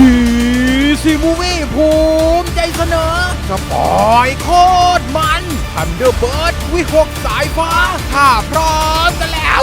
ดีซีมูวี่ภูมิใจเสนอสปอยโคตรมันทันเดอร์เบิร์ดวิหกสายฟ้าถ้าพร้อมกันแล้ว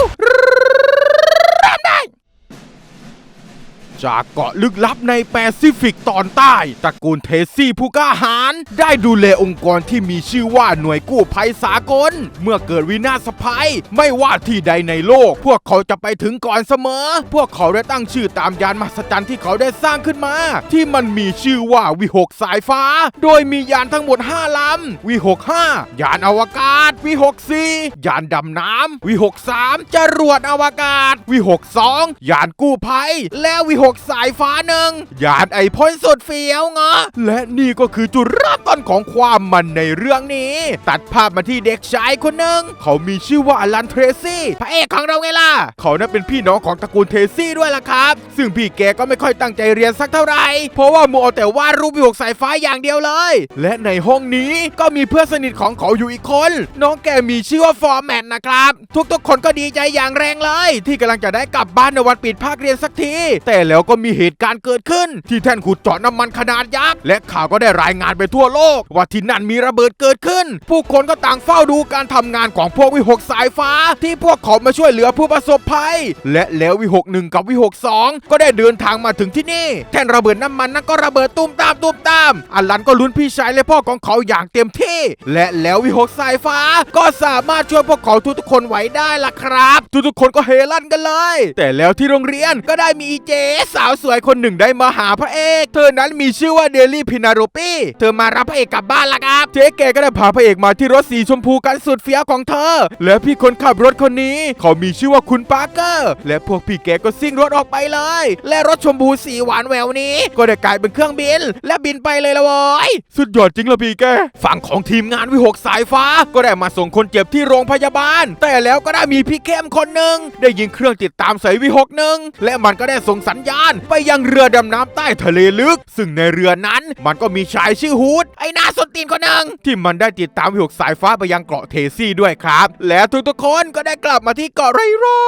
จากเกาะลึกลับในแปซิฟิกตอนใต้ตระกูลเทซี่ผู้กล้าหาญได้ดูแลองค์กรที่มีชื่อว่าหน่วยกู้ภัยสากล เมื่อเกิดวินาศภัย ไม่ว่าที่ใดในโลก พวกเขาจะไปถึงก่อนเสมอ พวกเขาได้ตั้งชื่อตามยานมหัศจรรย์ที่เขาได้สร้างขึ้นมา ที่มันมีชื่อว่าวิหกสายฟ้า โดยมียานทั้งหมด 5ลำวิหก5ยานอวกาศวิหก4ยานดำน้ำวิหก3จรวดอวกาศวิหก2ยานกู้ภัย และวิหกสายฟ้าหนึ่งยานไอพ่นสุดเฟี้ยวเงาะและนี่ก็คือจุดเริ่มต้นของความมันในเรื่องนี้ ตัดภาพมาที่เด็กชายคนหนึ่งเขามีชื่อว่าอลันเทรซี่พระเอกของเราไงล่ะ เขานั้นเป็นพี่น้องของตระกูลเทซี่ด้วยล่ะครับ ซึ่งพี่แกก็ไม่ค่อยตั้งใจเรียนสักเท่าไหร่ เพราะว่ามัวแต่วาดรูปวิหกสายฟ้าอย่างเดียวเลย และในห้องนี้ก็มีเพื่อนสนิทของเขาอยู่อีกคน น้องแกมีชื่อว่าฟอร์แมนนะครับ ทุกๆคนก็ดีใจอย่างแรงเลย ที่กำลังจะได้กลับบ้านในวันปิดภาคเรียนสักที แต่แล้วแล้วก็มีเหตุการณ์เกิดขึ้น ที่แท่นขุดเจาะน้ำมันขนาดยักษ์และข่าวก็ได้รายงานไปทั่วโลก ว่าที่นั่นมีระเบิดเกิดขึ้น ผู้คนก็ต่างเฝ้าดูการทำงานของพวกวิหกสายฟ้า ที่พวกเขามาช่วยเหลือผู้ประสบภัย และแล้ววิหกหนึ่งกับวิหกสองก็ได้เดินทางมาถึงที่นี่ แท่นระเบิดน้ำมันนั้นก็ระเบิดตุ้มตามตุ้มตามอัลลันก็ลุ้นพี่ชายและพ่อของเขาอย่างเต็มที่ และแล้ววิหกสายฟ้าก็สามารถช่วยพวกเขาทุกๆคนไว้ได้ล่ะครับ ทุกๆคนก็เฮลั่นกันเลย แต่แล้วที่โรงเรียนก็ได้มีเจสาวสวยคนหนึ่งได้มาหาพระเอก เธอนั้นมีชื่อว่าเดลี่พินาโรปี้เธอมารับพระเอกกลับบ้านละครับเจ๊แกก็ได้พาพระเอกมาที่รถสีชมพูกันสุดเฟี้ยวของเธอ และพี่คนขับรถคนนี้ เขามีชื่อว่าคุณปาร์เกอร์ และพวกพี่แกก็ซิ่งรถออกไปเลย และรถชมพูสีหวานแหววนี้ ก็ได้กลายเป็นเครื่องบิน และบินไปเลยละโว้ยสุดยอดจริงละพี่แกฝั่งของทีมงานวิหกสายฟ้า ก็ได้มาส่งคนเจ็บที่โรงพยาบาล แต่แล้วก็ได้มีพี่เข้มคนหนึ่งได้ยิงเครื่องติดตามใส่วิหกหนึ่งและมันก็ได้ส่งสัญญาณไปยังเรือดำน้ำใต้ทะเลลึก ซึ่งในเรือนั้นมันก็มีชายชื่อฮูดไอ้หน้าสนตีนคนหนึ่งที่มันได้ติดตามวิหกสายฟ้าไปยังเกาะเทซี่ด้วยครับ และทุกๆคนก็ได้กลับมาที่เกาะไรร้อ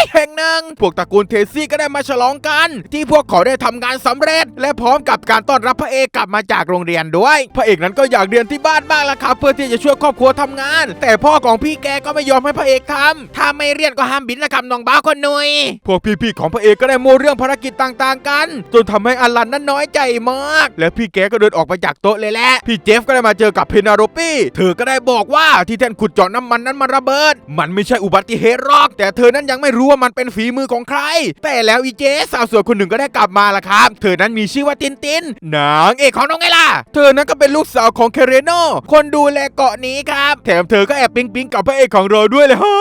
ยแห่งหนึ่งพวกตระกูลเทซี่ก็ได้มาฉลองกัน ที่พวกเขาได้ทำงานสำเร็จ และพร้อมกับการต้อนรับพระเอกกลับมาจากโรงเรียนด้วย พระเอกนั้นก็อยากเรียนที่บ้านบ้างละครับเพื่อที่จะช่วยครอบครัวทำงาน แต่พ่อของพี่แกก็ไม่ยอมให้พระเอกทำถ้าไม่เรียนก็ห้ามบินนะครับน้องบ้าคนหนุยพวกพี่ๆของพระเอกก็ได้โมเรื่องภารกิจต่างๆกัน จนทำให้อลันนั้นน้อยใจมาก และพี่แกก็เดินออกไปจากโต๊ะเลยแหละพี่เจฟก็ได้มาเจอกับเพนาโรปี้เธอก็ได้บอกว่าที่แท่นขุดเจาะน้ำมันนั้นมันระเบิด มันไม่ใช่อุบัติเหตุหรอก แต่เธอนั้นยังไม่รู้ว่ามันเป็นฝีมือของใคร แต่แล้วอีเจสาวสวยคนหนึ่งก็ได้กลับมาละครับ เธอนั้นมีชื่อว่าตินตินนางเอกของน้องไงล่ะ เธอนั้นก็เป็นลูกสาวของเคเรโนคนดูแลเกาะนี้ครับ แถมเธอก็แอบปิ๊งปิ๊งกับพระเอกของเราด้วยเลยฮะ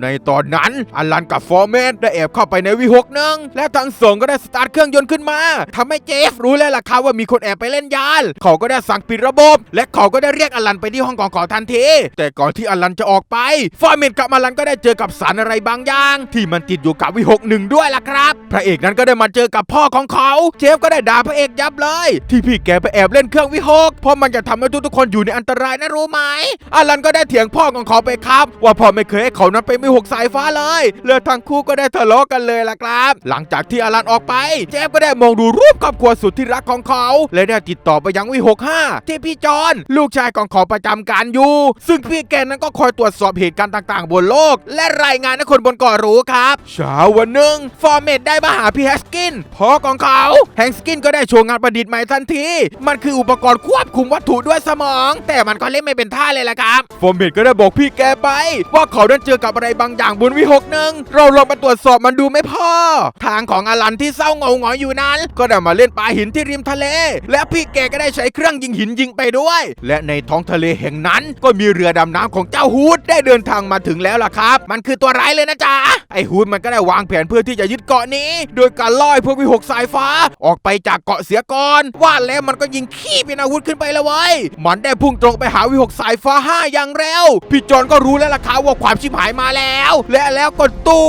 ในตอนนั้นอลันกับฟอร์แมนได้แอบเข้าไปในวิหกหนึ่งและทั้งสองก็ได้สตาร์ทเครื่องยนต์ขึ้นมาทำให้เจฟรู้แล้วล่ะครับว่ามีคนแอบไปเล่นยาน เขาก็ได้สั่งปิดระบบ และเขาก็ได้เรียกอลันไปที่ห้องของเขาทันที แต่ก่อนที่อลันจะออกไปฟอร์แมนกับอลันก็ได้เจอกับสารอะไรบางอย่าง ที่มันติดอยู่กับวิหกหนึ่งด้วยล่ะครับ พระเอกนั้นก็ได้มาเจอกับพ่อของเขา เจฟก็ได้ด่าพระเอกยับเลย ที่พี่แกไปแอบเล่นเครื่องวิหกเพราะมันจะทำให้ทุกๆคนอยู่ในอันตรายนะรู้ไหมอลันก็ได้เถียงพ่อของเขาไปครับ ว่าพ่อไม่เคยให้เขานั้นไปวิหกสายฟ้าเลยและทั้งคู่ก็ได้ทะเลาะกันเลยล่ะครับ หลังจากที่อลันออกไปเจฟก็ได้มองดูรูปครอบครัวสุดที่รักของเขา และได้ติดต่อไปยังวิหกห้าที่พี่จอนลูกชายของเขาประจำการอยู่ ซึ่งพี่แกนั้นก็คอยตรวจสอบเหตุการณ์ต่างๆ บนโลก และรายงานให้คนบนเกาะรู้ครับเช้าวันหนึ่งฟอร์เมดได้มาหาพี่แฮสกินพ่อของเขาแฮงสกินก็ได้โชว์งานประดิษฐ์ใหม่ทันที มันคืออุปกรณ์ควบคุมวัตถุด้วยสมอง แต่มันก็เล่นไม่เป็นท่าเลยล่ะครับฟอร์เมดก็ได้บอกพี่แกไปว่าเขาได้เจอกับอะไรบางอย่างบนวิหกหนึ่งเราลองมาตรวจสอบมันดูไหมพ่อ ทางของอันที่เศร้าเงาหงอยอยู่นั้น ก็ได้มาเล่นปลาหินที่ริมทะเล และพี่แกก็ได้ใช้เครื่องยิงหินยิงไปด้วย และในท้องทะเลแห่งนั้น ก็มีเรือดำน้ำของเจ้าฮูดได้เดินทางมาถึงแล้วล่ะครับ มันคือตัวร้ายเลยนะจ๊ะไอ้ฮูดมันก็ได้วางแผนเพื่อที่จะยึดเกาะนี้ โดยการล่อยพวกวิหกสายฟ้า ออกไปจากเกาะเสียก่อนว่าแล้วมันก็ยิงขี้เป็นอาวุธขึ้นไปแล้วเว้ยมันได้พุ่งตรงไปหาวิหกสายฟ้าห้าอย่างเร็วพี่จอนก็รู้แล้วล่ะครับว่าความชิบหายมาแล้ว และแล้วก็ตู้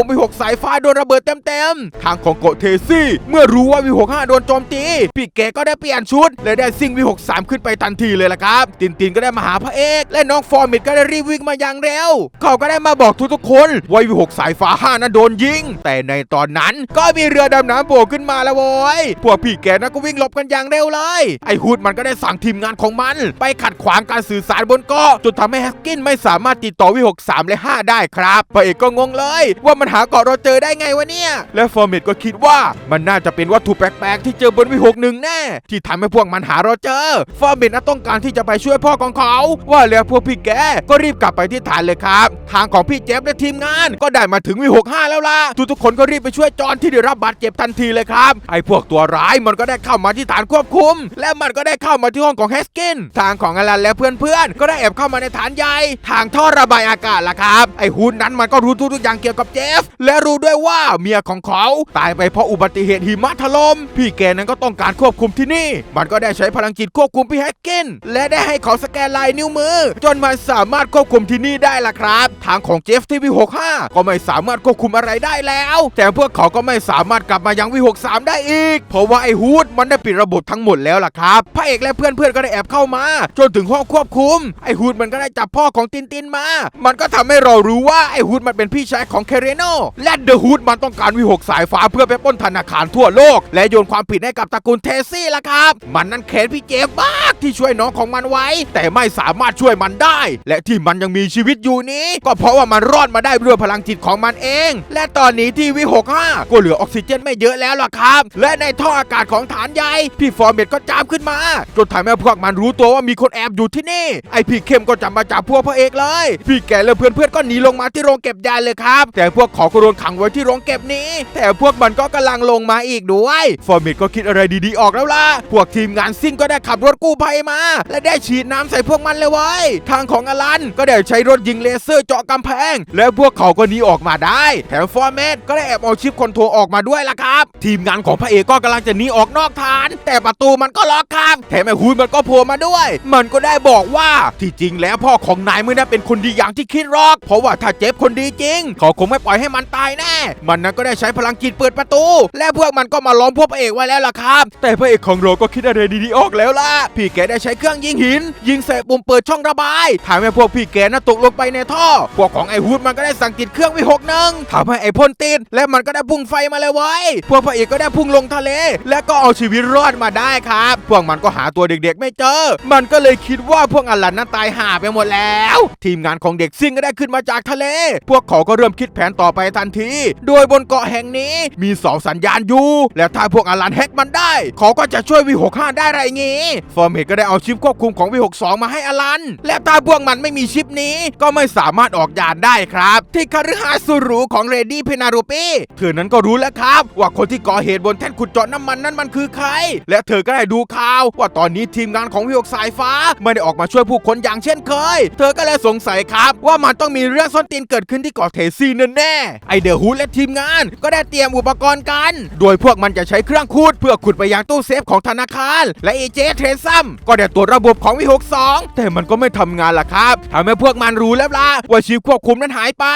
มวิหกสายฟ้าโดนระเบิดเต็มๆทางของโกเทซี่ เมื่อรู้ว่าวีหกห้าโดนโจมตีพี่แกก็ได้เปลี่ยนชุดและได้ซิ่งวีหกสามขึ้นไปทันทีเลยละครับ ตินตินก็ได้มาหาพระเอก และน้องฟอร์มิดก็ได้รีบวิ่งมาอย่างเร็ว เขาก็ได้มาบอกทุกๆคนว่าวีหกสายฟ้าห้านั้นโดนยิง แต่ในตอนนั้นก็มีเรือดำน้ำโผล่ขึ้นมาแล้วโว้ยพวกพี่แกนั้นก็วิ่งหลบกันอย่างเร็วเลย ไอฮูดมันก็ได้สั่งทีมงานของมัน ไปขัดขวางการสื่อสารบนเกาะจนทำให้แฮกกินไม่สามารถติดต่อวีหกสามและ5ได้ครับพระเอกก็งงเลย ว่ามันหาเกาะเราเจอได้ไงวะเนี่ยและฟอร์เมตก็คิดว่ามันน่าจะเป็นวัตถุแปลกๆ ที่เจอบนวีหกหนึ่งแน่ ที่ทำให้พวกมันหาเราเจอ ฟอร์เมตน่ะต้องการที่จะไปช่วยพ่อของเขา ว่าแล้วพวกพี่แกก็รีบกลับไปที่ฐานเลยครับ ทางของพี่เจฟและทีมงาน ก็ได้มาถึงวีหกห้าแล้วล่ะทุกๆคนก็รีบไปช่วยจอนที่ได้รับบาดเจ็บทันทีเลยครับ ไอ้พวกตัวร้ายมันก็ได้เข้ามาที่ฐานควบคุม และมันก็ได้เข้ามาที่ห้องของเฮสกินทางของอลันและเพื่อนๆก็ได้แอบเข้ามาในฐานใหญ่ทางท่อระบายอากาศล่ะครับไอ้ฮุนนั้นมันก็รู้ทุกๆอย่างเกี่ยวกับเจฟและรู้ด้วยว่าเมียของเขาตายไปเพราะอุบัติเหตุหิมะถล่มพี่แกนั้นก็ต้องการควบคุมที่นี่ มันก็ได้ใช้พลังจิตควบคุมพี่แฮกกินและได้ให้เขาสแกนลายนิ้วมือ จนมันสามารถควบคุมที่นี่ได้ล่ะครับ ทางของเจฟที่วี65ก็ไม่สามารถควบคุมอะไรได้แล้ว แต่พวกเขาก็ไม่สามารถกลับมายังวี63ได้อีก เพราะว่าไอ้ฮูดมันได้ปิดระบบทั้งหมดแล้วล่ะครับพระเอกและเพื่อนๆก็ได้แอบเข้ามา จนถึงห้องควบคุม ไอ้ฮูดมันก็ได้จับพ่อของตินตินมา มันก็ทำให้เรารู้ว่าไอ้ฮูดมันเป็นพี่ชายของเคเรโนและเดอะฮูดมันต้องการวีหกสายฟ้าเพื่อไปป้นธนาคารทั่วโลก และโยนความผิดให้กับตระกูลเทซี่ล่ะครับ มันนั้นแค้นพี่เจฟมากที่ช่วยน้องของมันไว้ แต่ไม่สามารถช่วยมันได้ และที่มันยังมีชีวิตอยู่นี้ ก็เพราะว่ามันรอดมาได้ด้วยพลังจิตของมันเอง และตอนนี้ที่วิหกห้าก็เหลือออกซิเจนไม่เยอะแล้วล่ะครับ และในท่ออากาศของฐานใหญ่พี่ฟอร์เมตก็จามขึ้นมาจนทำให้พวกมันรู้ตัวว่ามีคนแอบอยู่ที่นี่ไอพี่เข้มก็จับมาจับพวกพระเอกเลย พี่แกและเพื่อนๆก็หนีลงมาที่โรงเก็บยาเลยครับ แต่พวกเขาก็โดนขังไว้ที่โรงเก็บนี้ แต่พวกวกมันก็กำลังลงมาอีกด้วยฟอร์เมตก็คิดอะไรดีๆออกแล้วล่ะ พวกทีมงานซิ่งก็ได้ขับรถกู้ภัยมา และได้ฉีดน้ำใส่พวกมันเลยเว้ยทางของอลันก็ได้ใช้รถยิงเลเซอร์เจาะกำแพง และพวกเขาก็หนีออกมาได้แถมฟอร์เมตก็ได้แอบเอาชิปคอนโทรออกมาด้วยล่ะครับ ทีมงานของพระเอกก็กำลังจะหนีออกนอกฐาน แต่ประตูมันก็ล็อกครับแถมไอ้ฮุยมันก็โผล่มาด้วย มันก็ได้บอกว่าที่จริงแล้วพ่อของนายไม่ได้เป็นคนดีอย่างที่คิดหรอก เพราะว่าถ้าเจ็บคนดีจริง เขาคงไม่ปล่อยให้มันตายแน่ มันนั้นก็ได้ใช้พลังจิตเปิดประตู และพวกมันก็มาล้อมพวกพระเอกไว้แล้วล่ะครับ แต่พระเอกของเราก็คิดอะไรดีๆออกแล้วล่ะ พี่แกได้ใช้เครื่องยิงหิน ยิงใส่ปุ่มเปิดช่องระบายทำให้พวกพี่แกน่ะตกลงไปในท่อ พวกของไอ้ฮูดมันก็ได้สั่งติดเครื่องวิหกนึ่งทำให้ไอ้พ่นติดและมันก็ได้พุ่งไฟมาเลยเว้พวกพระเอกก็ได้พุ่งลงทะเล และก็เอาชีวิตรอดมาได้ครับ พวกมันก็หาตัวเด็กๆ ไม่เจอ มันก็เลยคิดว่าพวกอลันนั้นตายห่าไปหมดแล้ว ทีมงานของเด็กซิ่งก็ได้ขึ้นมาจากทะเล พวกเขาก็เริ่มคิดแผนต่อไปทันที โดยบนเกาะแห่งนี้มีเสาสัญญาณอยู่ และถ้าพวกอลันแฮกมันได้ เขาก็จะช่วยวีหกห้าได้ไรงี้ฟอร์เมตก็ได้เอาชิปควบคุมของวีหกสองมาให้อลัน และถ้าพวกมันไม่มีชิปนี้ ก็ไม่สามารถออกยานได้ครับ ที่คฤหาสน์สุรูของเรดี้เพนารูปีเธอนั้นก็รู้แล้วครับ ว่าคนที่ก่อเหตุบนแท่นขุดเจาะน้ำมันนั้นมันคือใคร และเธอก็ได้ดูข่าวว่าตอนนี้ทีมงานของวิวกสายฟ้า ไม่ได้ออกมาช่วยผู้คนอย่างเช่นเคย เธอก็เลยสงสัยครับ ว่ามันต้องมีเรื่องส้นตีนเกิดขึ้นที่เกาะเทซี่แน่ๆไอเดอร์ฮูดและทีมงานก็ได้เตรียมอุปกรณ์กัน โดยพวกมันจะใช้เครื่องขุดเพื่อขุดไปยังตู้เซฟของธนาคาร และเอเจเทรซัมก็ได้ตรวจระบบของวิหกสองแต่มันก็ไม่ทำงานล่ะครับทำให้พวกมันรู้แล้วล่ะว่าชิปควบคุมนั้นหายไป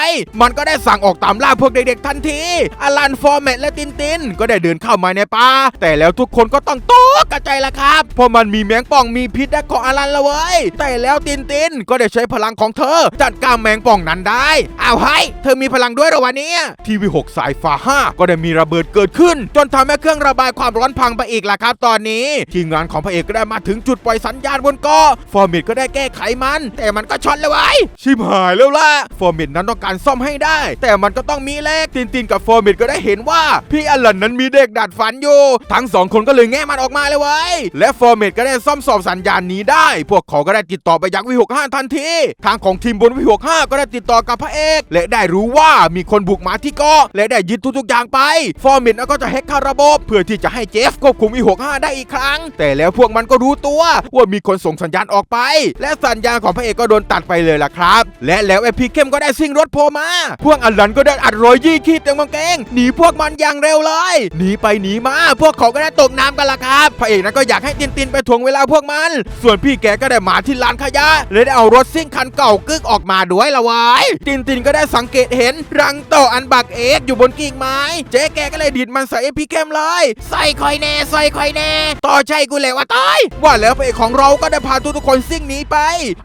มันก็ได้สั่งออกตามล่าพวกเด็กๆทันทีอลันฟอร์แมตและตินตินก็ได้เดินเข้ามาในป่าแต่แล้วทุกคนก็ต้องตกกระจายละครับ เพราะมันมีแมงป่องมีพิษและของอลันละเว้ยแต่แล้วตินตินก็ได้ใช้พลังของเธอ จัดการแมงป่องนั้นได้อ้าวไฮ้ยเธอมีพลังด้วยหรอวะเนี่ยทีวีหกสายฟ้าห้าก็ได้มีระเบิดเกิดขึ้น จนทำให้เครื่องระบายความร้อนพังไปอีกล่ะครับ ตอนนี้ทีมงานของพระเอกก็ได้มาถึงจุดปล่อยสัญญาณบนเกาะฟอร์มิดก็ได้แก้ไขมัน แต่มันก็ช็อตเลยเว้ชิบหายแล้วล่ะฟอร์มิดนั้นต้องการซ่อมให้ได้ แต่มันก็ต้องมีเลขตินตินกับฟอร์มิดก็ได้เห็นว่าพี่อลันนั้นมีเด็กดัดฝันอยู่ ทั้งสองคนก็เลยแง่มันออกมาเลยเว้และฟอร์มิดก็ได้ซ่อมสอบสัญญาณนี้ได้ พวกเขาก็ได้ติดต่อไปยังวิหกห้าทันทีทางของทีมบนวิหกห้าก็ได้ติดต่อกับพระเอก และได้รู้ว่ามีคนบุกมาที่เกาะและได้ยึดทุกๆอย่างไป ฟอร์มิดก็จะแฮกเข้าระบบ เพื่อที่จะให้เจฟควบคุมวิหกห้าได้อีกครั้ง แต่แล้วพวกมันก็รู้ตัวว่ามีคนส่งสัญญาณออกไป และสัญญาณของพระเอกก็โดนตัดไปเลยล่ะครับ และแล้วไอพีเข้มก็ได้ซิ่งรถโผล่มา พวกอลันก็ได้อัดรอยยี่ขี้เต็มกางเกงหนีพวกมันอย่างเร็วเลยหนีไปหนีมาพวกเขาก็ได้ตกน้ำกันละครับ พระเอกนั้นก็อยากให้ตินตินไปถ่วงเวลาพวกมัน ส่วนพี่แกก็ได้มาที่ลานขยะและได้เอารถซิ่งคันเก่ากึกออกมาด้วยละวายตินตินก็ได้สังเกตเห็นรังต่ออันบักเอ็กอยู่บนกิ่งไม้เจ๊แกก็เลยดิดมันใส่ไอ้พี่เข้มเลย ใส่คอยแน่ใส่คอยแน่ ต่อใจกูเลยว่าตายว่าแล้วพระเอกของเราก็ได้พาทุกๆคนซิ่งหนีไป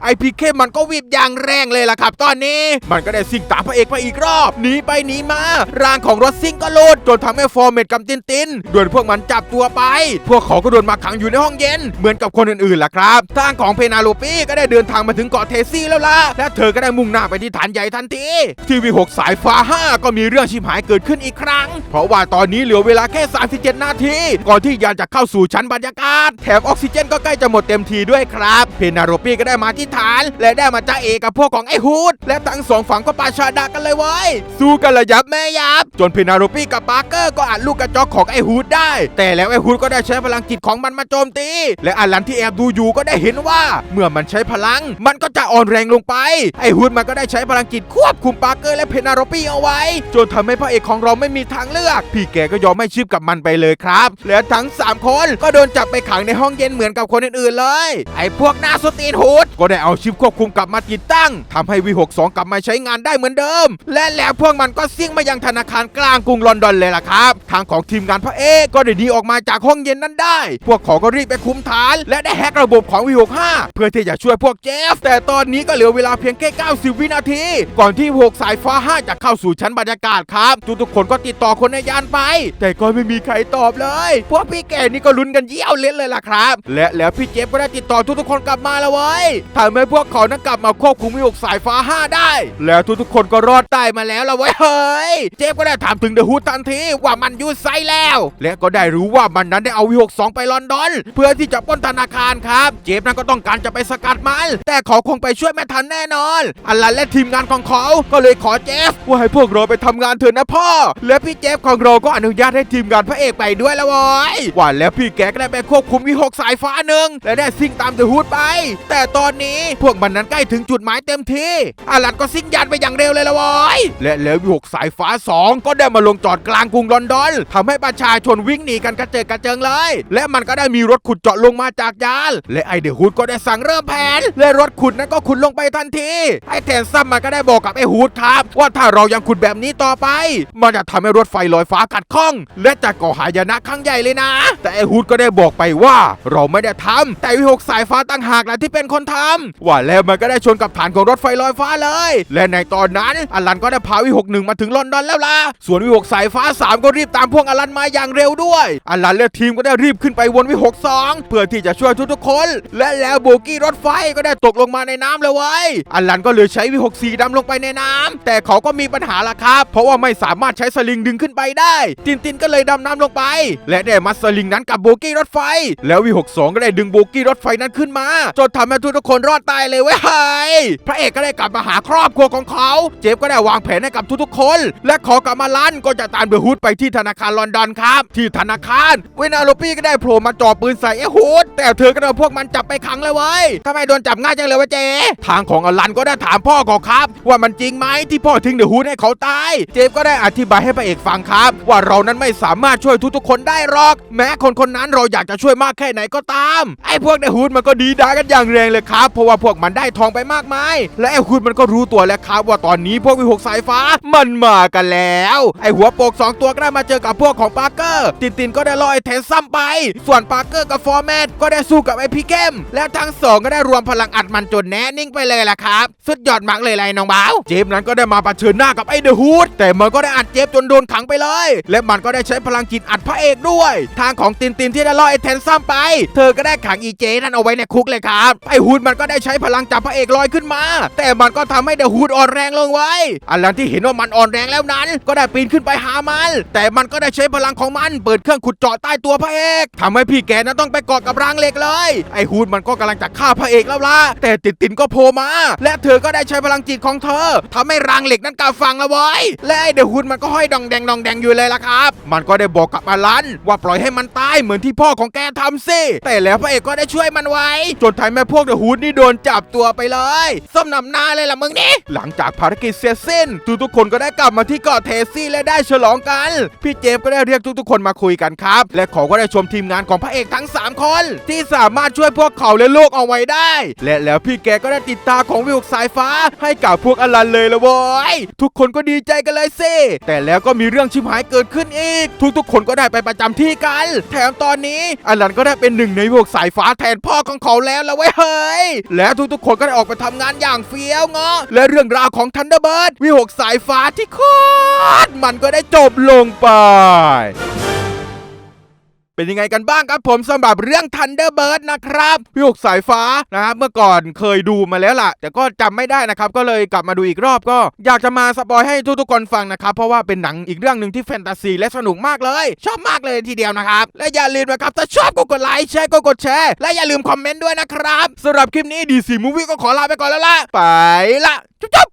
ไอ้พี่เข้มมันก็วิบอย่างแรงเลยล่ะครับ ตอนนี้ มันก็ได้ซิ่งตามพระเอกไปอีกรอบหนีไปหนีมาร่างของรถซิ่งก็หลุดจนทำให้ฟอร์เมตกับตินตินโดนพวกมันจับตัวไป พวกเขาก็โดนมาขังอยู่ในห้องเย็น เหมือนกับคนอื่นๆล่ะครับทางของเพนาโลปีก็ได้เดินทางมาถึงเกาะเทซี่แล้วล่ะและเธอก็ได้มุ่งหน้าไปที่ฐานใหญ่ทันทีทีวี6สายฟ้า5ก็มีเรื่องชิบหายเกิดขึ้นอีกครั้งเพราะว่าตอนนี้เหลือเวลาแค่ 37 นาที ก่อนที่ยานจะเข้าสู่ชั้นบรรยากาศ แถมออกซิเจนก็ใกล้จะหมดเต็มทีด้วยครับ เพนาโรปีก็ได้มาที่ฐาน และได้มาจ้าเอกับพวกของไอ้ฮูดและทั้งสองฝั่งก็ปาชาดากันเลยเว้ยสู้กันระยับแม่ยับ จนเพนาโรปีกับปาร์เกอร์ก็อัดลูกกระจอกของไอ้ฮูดได้ แต่แล้วไอ้ฮูดก็ได้ใช้พลังจิตของมันมาโจมตี และอลันที่แอบดูอยู่ก็ได้เห็นว่า เมื่อมันใช้พลัง มันก็จะอ่อนแรงลงไป ไอ้ฮูดมันก็ได้ใช้พลังจิตควบคุมปาร์เกอร์และเพนาโรปีเอาไว้จนทำให้พระเอกของเราไม่มีทางเลือก พี่แกก็ยอมไม่ชีพกับมันไปเลยครับ และทั้ง 3 คนก็โดนจับไปขังในห้องเย็นเหมือนกับคนอื่นๆเลย ไอ้พวกหน้าสตีนฮูดก็ได้เอาชิปควบคุมกลับมาติดตั้งทำให้วี62กลับมาใช้งานได้เหมือนเดิม และแล้วพวกมันก็ซิ่งมายังธนาคารกลางกรุงลอนดอนเลยล่ะครับ ทางของทีมงานพระเอกก็ได้หนีออกมาจากห้องเย็นนั้นได้ พวกเขาก็รีบไปคุมฐาน และได้แฮกระบบของวี65เพื่อที่จะช่วยพวกเจฟ แต่ตอนนี้ก็เหลือเวลาเพียงแค่90 วินาที ก่อนที่6สายฟ้า 5 จะเข้าสู่ชั้นบรรยากาศครับทุกๆคนก็ติดต่อ่อคนในยานไป แต่ก็ไม่มีใครตอบเลย พวกพี่แก่นี่ก็ลุ้นกันเยี่ยวเล่นเลยล่ะครับ และแล้วพี่เจฟก็ได้ติดต่อทุกๆคนกลับมาแล้วเว้ยทำให้พวกเขานั้นกลับมาควบคุมวิหกสายฟ้า 5 ได้ แล้วทุกๆคนก็รอดตายมาแล้วละเว้ยเฮ้ย เจฟก็ได้ถามถึงเดอะฮูดทันทีว่ามันอยู่ไซแล้ว และก็ได้รู้ว่ามันนั้นได้เอาวิหกสองไปลอนดอน เพื่อที่จะปล้นธนาคารครับ เจฟนั้นก็ต้องการจะไปสกัดมัน แต่เขาคงไปช่วยไม่ทันแน่นอน อัลลันและทีมงานของเขา ก็เลยขอเจฟว่าให้พวกเราไปทำงานเถอะนะพ่อ และพี่เจฟของเราก็อนุญาตให้ทีมงานพระเอกไปด้วยแล้วว้ยว่าแล้วพี่แกก็ได้ไปควบคุมวิหกสายฟ้าหนึ่งและได้ซิ่งตามเดอะฮูดไป แต่ตอนนี้พวกมันนั้นใกล้ถึงจุดหมายเต็มที่อัลลันก็ซิ่งยานไปอย่างเร็วเลยละว้ยและแล้ววิหกสายฟ้าสองก็ได้มาลงจอดกลางกรุงลอนดอนทำให้ประชาชนวิ่งหนีกันกระเจิดกระเจิงเลย และมันก็ได้มีรถขุดเจาะลงมาจากยาน และไอเดอะฮูดก็ได้สั่งเริ่มแผน และรถขุดนั้นก็ขุดลงไปทันทีไอแทนซัมมันก็ได้บอกกับไอฮูดครับ ว่าถ้าเรายังขุดแบบนี้ต่อไป มันจะทำให้รถไฟลอยฟ้าขัดข้อง และจะก่อหายนะครั้งใหญ่เลยนะ แต่ไอฮูดก็ได้บอกไปว่าเราไม่ได้ทำแต่วิหกสายฟ้าตั้งหากแหละที่เป็นคนทำว่าแล้วมันก็ได้ชนกับฐานของรถไฟลอยฟ้าเลย และในตอนนั้นอลันก็ได้พาวิหกหนึ่งมาถึงลอนดอนแล้วล่ะส่วนวิหกสายฟ้าสามก็รีบตามพวกอลันมาอย่างเร็วด้วยอลันและทีมก็ได้รีบขึ้นไปวนวิหกสองเพื่อที่จะช่วยทุกๆคน และแล้วโบกี้รถไฟก็ได้ตกลงมาในน้ำเลยว้ยอลันก็เลยใช้วิหกสีดำลงไปในน้ำแต่เขาก็มีปัญหาละครับเพราะว่าไม่สามารถใช้สลิงดึงขึ้นไปได้ ตินตินก็เลยดำน้ำลงไป และได้มัดสลิงนั้นกับโบกี้รถไฟ แล้ววิหกสองก็ได้ดึงโบกี้รถไฟนั้นขึ้นมาจนทำให้ทุกคนรอดตายเลยเว้ยเฮ้พระเอกก็ได้กลับมาหาครอบครัวของเขา เจฟก็ได้วางแผนให้กับทุกๆคน และขอกลับมาลันก็จะตามเดอะฮูดไปที่ธนาคารลอนดอนครับ ที่ธนาคาร เวนาโลปี้ก็ได้โผล่มาจ่อปืนใส่ไอ้ฮูดแต่เธอก็โดนพวกมันจับไปขังเลยเว้ยทำไมโดนจับง่ายจังเลยวะเจ ทางของอลันก็ได้ถามพ่อของครับ ว่ามันจริงไหมที่พ่อทิ้งเดอะฮูดให้เขาตาย เจฟก็ได้อธิบายให้พระเอกฟังครับ ว่าเรานั้นไม่สามารถช่วยทุกๆคนได้หรอก แม้คนคนนั้นเราอยากจะช่วยมากแค่ไหนก็ตาม ไอ้พวกเดอะฮูดมันก็ดีดากันอย่างแรงเลยครับ เพราะว่าพวกมันได้ทองไปมากมาย และไอ้ฮูดมันก็รู้ตัวแล้วครับ ว่าตอนนี้พวกวิหกสายฟ้ามันมากันแล้ว ไอ้หัวโปกสองตัวก็ได้มาเจอกับพวกของปาร์เกอร์ ตินตินก็ได้ลอยแทนซ้ำไป ส่วนปาร์เกอร์กับฟอร์แมนก็ได้สู้กับไอ้พี่เข้มและทั้งสองก็ได้รวมพลังอัดมันจนแน่นิ่งไปเลยล่ะครับ สุดยอดมากเลยไรน้องบ่าว เจฟนั้นก็ได้มาปะชิญหน้ากับไอ้เดอะฮูดแต่มันก็ได้อัดเจฟจนโดนขังไปเลย และมันก็ได้ใช้พลังจิตอัดพระเอกด้วย ทางของตินตินที่ได้ล่อไอ้แทนซ้ำไป เธอก็ได้ขังอีเจนั่นเอาไว้ในคุกเลยครับ ไอฮูดมันก็ได้ใช้พลังจับพระเอกลอยขึ้นมา แต่มันก็ทำให้เดอะฮูดอ่อนแรงลงไว้ อันหลังที่เห็นว่ามันอ่อนแรงแล้วนั้น ก็ได้ปีนขึ้นไปหามัน แต่มันก็ได้ใช้พลังของมัน เปิดเครื่องขุดเจาะใต้ตัวพระเอกทำให้พี่แกนั้นต้องไปเกาะกับรางเหล็กเลย ไอฮูดมันก็กำลังจะฆ่าพระเอกแล้วล่ะ แต่ติดตินก็โผล่มา และเธอก็ได้ใช้พลังจิตของเธอทำให้รางเหล็กนั้นกลับฟังแล้วเว้ และไอเดอะฮูดมันก็ห้อยดองแดดงดองแดงอยู่เลยล่ะครับ มันก็ได้บอกกับอลัน ว่าปล่อยให้มันตายเหมือนที่พ่อของแกทำสิแต่แล้วพระเอกก็ได้ช่วยมันไว้ จนทำให้พวกเดอะฮูดนี่โดนจับตัวไปเลยส้มนำหน้าเลยล่ะมึงนี่หลังจากภารกิจเสร็จสิ้นทุกๆคนก็ได้กลับมาที่เกาะเทซี่และได้ฉลองกัน พี่เจฟก็ได้เรียกทุกๆ คนมาคุยกันครับ และเขาก็ได้ชมทีมงานของพระเอกทั้ง 3 คน ที่สามารถช่วยพวกเขาและโลกเอาไว้ได้ และแล้วพี่แกก็ได้ติดตาของวิวสายฟ้า ให้กับพวกอลันเลยละว้ยทุกคนก็ดีใจกันเลยสิแต่แล้วก็มีมีเรื่องชิบหายเกิดขึ้นอีก ทุกๆ คนก็ได้ไปประจำที่กัน แถมตอนนี้อลันก็ได้เป็นหนึ่งในพวกสายฟ้าแทนพ่อของเขาแล้วละเว้ยเฮ้ย และทุกๆ คนก็ได้ออกไปทำงานอย่างเฟี้ยวเงาะและเรื่องราวของทันเดอร์เบิร์ดวิหกสายฟ้าที่โคตรมันก็ได้จบลงไป เป็นยังไงกันบ้างครับผมสำหรับเรื่อง Thunderbird นะครับพี่หกสายฟ้านะครับเมื่อก่อนเคยดูมาแล้วล่ะ แต่ก็จำไม่ได้นะครับ ก็เลยกลับมาดูอีกรอบก็ อยากจะมาสปอยให้ทุกๆคนฟังนะครับ เพราะว่าเป็นหนังอีกเรื่องหนึ่งที่แฟนตาซีและสนุกมากเลย ชอบมากเลยทีเดียวนะครับ และอย่าลืมนะครับ ถ้าชอบก็กดไลค์แชร์ก็กดแชร์ และอย่าลืมคอมเมนต์ด้วยนะครับสำหรับคลิปนี้ดีซีมูวี่ก็ขอลาไปก่อนแล้วล่ะไปละจุ๊บ